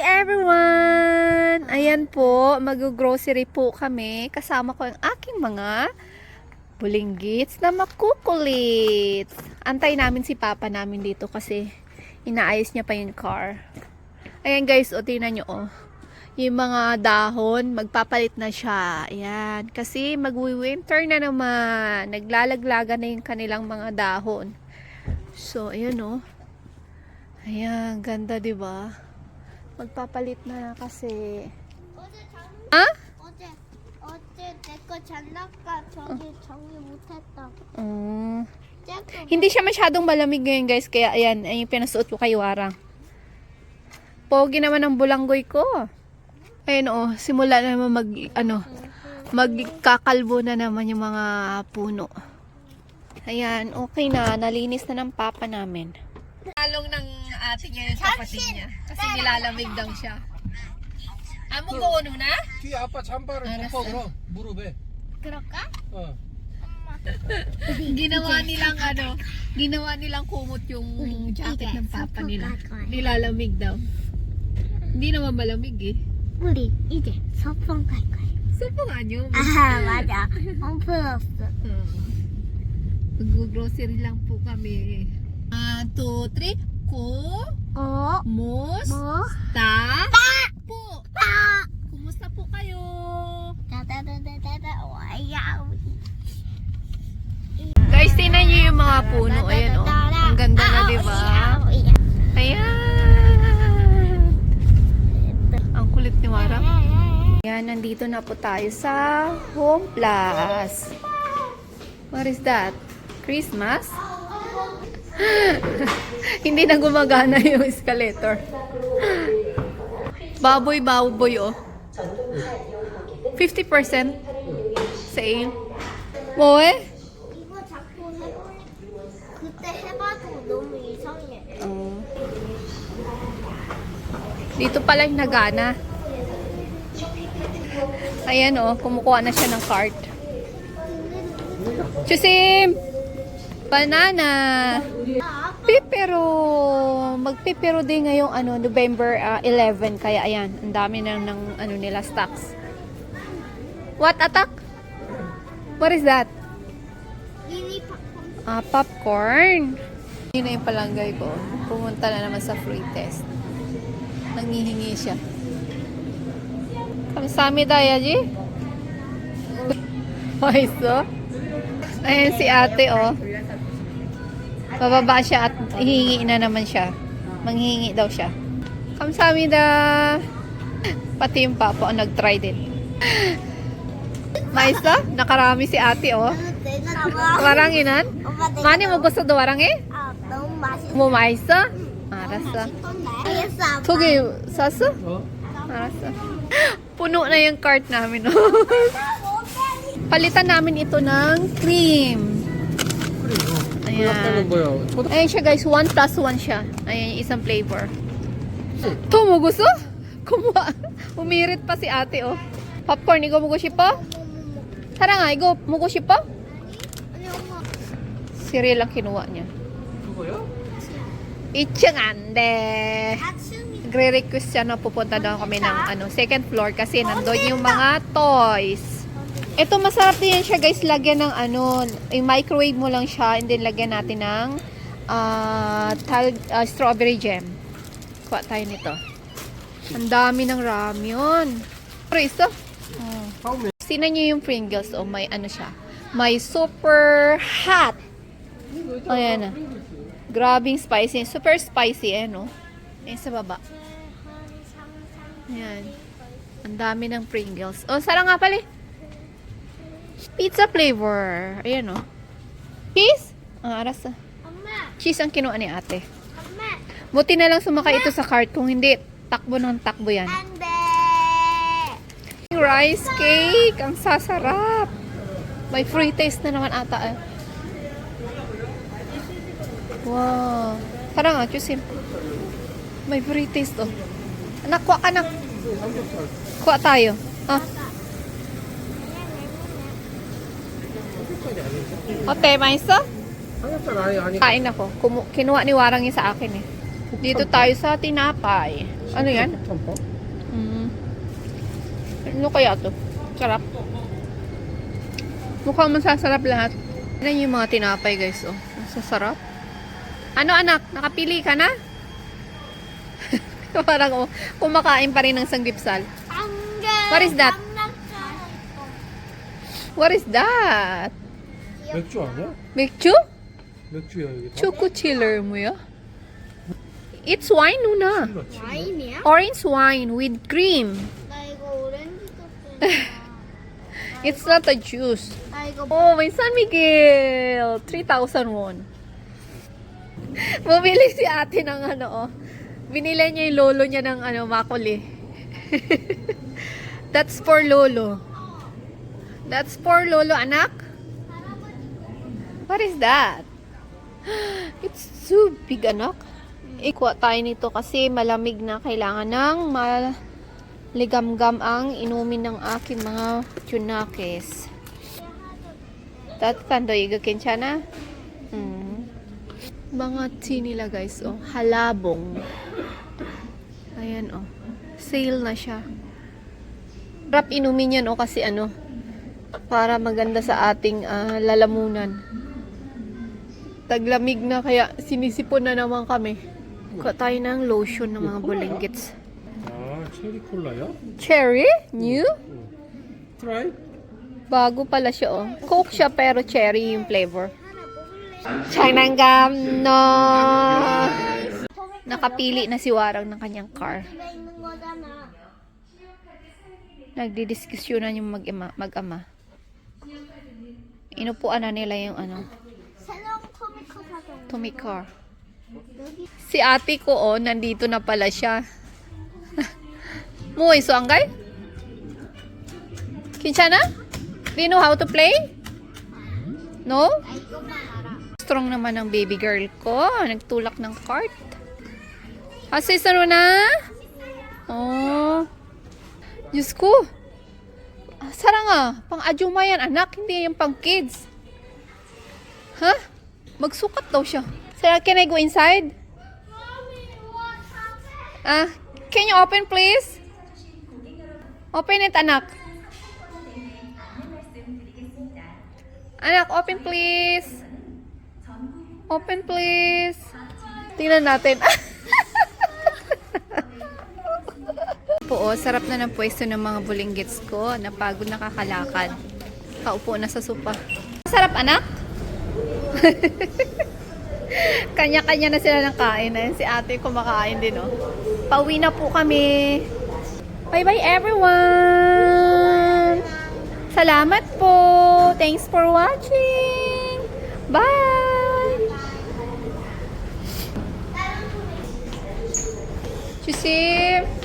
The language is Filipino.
everyone! Ayan po, mag-grocery po kami. Kasama ko ang aking mga bulinggits na makukulit. Antay namin si papa namin dito kasi inaayos niya pa yung car. Ayan guys, o tingnan nyo oh. Yung mga dahon, magpapalit na siya. Ayan, kasi mag-winter na naman. Naglalaglaga na yung kanilang mga dahon. So, ayan oh. Ayan, ganda ba? Magpapalit na kasi. 어제 장미 아? 어제 어제 내 거 장난감 저기 정리 못했다. Mm. 쬐끔 Hindi siya masyadong malamig ngayon guys, kaya ayan, ay yung pinasuot ko kay Warang. Pogi naman ang bulanggoy ko. Ayun oh, simula na naman mag, ano, magkakalbo na naman yung mga puno. Ayan, okay na, nalinis na ng papa namin. Talong ng ate niya yung kapatid niya. Kasi nilalamig daw siya. Amo ko na? 뒤에 아빠 잠바를 알았어. 덮어 그럼 무릎에 그럴까? 어. ginawa nilang ano, ginawa nilang kumot yung jacket ng papa nila. Nilalamig daw. Hindi naman malamig eh. 우리 이제 소풍 갈 거야. Supo nga nyo. 아 맞아. 안 풀었어. Mag-grocery lang po kami. 1, 2, 3. ko ko mus mo ta ta po Kumusta po kayo? Guys, tingnan niyo yung mga puno. Ayan oh. Ang ganda na, di ba? Ayan. Ang kulit ni Wara. Ayan, nandito na po tayo sa Home Plus. What is that? Christmas? Hindi na gumagana yung escalator. Baboy, baboy, oh. 50% sale. 뭐 해? 이거 자꾸 해볼 그때 해봐도 너무 이상해. Oh. Dito pala yung nagana. Ayan oh, kumukuha na siya ng cart. Chusim! Banana! magpipiro magpipiro din ngayong ano November ah, uh, 11 kaya ayan ang dami nang ng ano nila stocks. What attack? What is that? Ah uh, popcorn. Yun na yung palanggay ko. Pumunta na naman sa free test. Nangihingi siya. Kamisami daya ji ay so. Ayan si ate oh. Bababa siya at hihingi na naman siya. Manghingi daw siya. Kamsamida! Pati yung papo oh, ang nag-try din. Maisa, nakarami si ate oh. Waranginan? Mani mo gusto do warangi? Mo maisa? Arasa. Tugi, sasa? Arasa. Puno na yung cart namin oh. Palitan namin ito ng cream bulak na bro. Ayan siya guys, 1 plus 1 siya. Ayan yung isang flavor. To mo gusto? Kumuha. Umirit pa si ate oh. Popcorn, ikaw mugushi pa? Tara nga, ikaw mugushi pa? Cereal ang kinuha niya. Ichangande! Nagre-request siya na pupunta daw kami ng ano, second floor kasi nandoon yung mga toys. Ito masarap din yan siya guys, lagyan ng ano, i-microwave mo lang siya and then lagyan natin ng uh, tal uh, strawberry jam. Kuha tayo nito. Ang dami ng ramyun. Pero isa. Oh. Sina niyo yung Pringles o oh, may ano siya. May super hot. Ayan na. Grabing spicy. Super spicy eh no. Eh sa baba. Ayan. Ang dami ng Pringles. O, oh, sarang nga pala eh. Pizza flavor. Ayan o. Oh. Cheese? Ah, aras ah. Cheese ang kinuha ni ate. Amma. Buti na lang sumakay ito sa cart. Kung hindi, takbo ng takbo yan. Ande. Rice cake. Ang sasarap. May free taste na naman ata eh. Wow. Tara nga, ah, chusin. May free taste oh. Anak, kuha ka na. Kuha tayo. Ah. O, tema isa? Kain ako. Kumu kinuha ni Warang yung sa akin eh. Dito tayo sa tinapay. Ano yan? Mm. Ano kaya to? Sarap. Mukhang masasarap lahat. Yan yung mga tinapay guys oh. Masasarap. Ano anak? Nakapili ka na? Parang oh, kumakain pa rin ng sanggipsal. What is that? What is that? 맥주 아니야? 맥주? 맥주야 이게 다? 초코 chiller mo ya? It's wine, Nuna. 칠러 칠러 와인이야? Orange wine with cream. 나 이거 오렌지 줬어. It's not a juice. 나 이거 Oh, may San Miguel! 3,000 won. Bumili si ate ng ano, oh. Binili niya yung lolo niya ng ano, makuli. That's for lolo. That's for lolo, anak. What is that? It's so big, anak. Ikuha tayo nito kasi malamig na kailangan ng maligamgam ang inumin ng aking mga tsunakis. Tatkando iga kenchana? Mm. Mga tea nila guys, oh. Halabong. Ayan, oh. Sale na siya. Rap inumin yan, oh, kasi ano, para maganda sa ating ah, lalamunan taglamig na kaya sinisipon na naman kami. Kuha tayo ng lotion ng mga ah? bulinggits. Ah, cherry cola ya? Ah? Cherry? New? Try? Bago pala siya oh. Coke siya pero cherry yung flavor. China gum, no! Nakapili na si Warang ng kanyang car. Nagdidiskusyonan yung mag-ama. Mag -ama. Inupuan na nila yung ano, Tumikor. Si ate ko, oh, nandito na pala siya. Muy suanggay? Kinsa na? Do you know how to play? No? Strong naman ang baby girl ko. Nagtulak ng cart. Ah, Assistant mo na? Oh. Diyos ko. Ah, Sara nga, ah, pang-ajuma yan, anak. Hindi yan pang-kids. Huh? Magsukat daw siya. Sarah, can I go inside? Ah, can you open please? Open it, anak. Anak, open please. Open please. Tingnan natin. po, oh, sarap na ng pwesto ng mga bulinggits ko. Napagod nakakalakad. Kaupo na sa sopa. Sarap, anak? Kanya-kanya na sila ng kain. Ayan, si ate kumakain din, oh. Pauwi na po kami. Bye-bye, everyone! Salamat po! Thanks for watching! Bye! Chusim!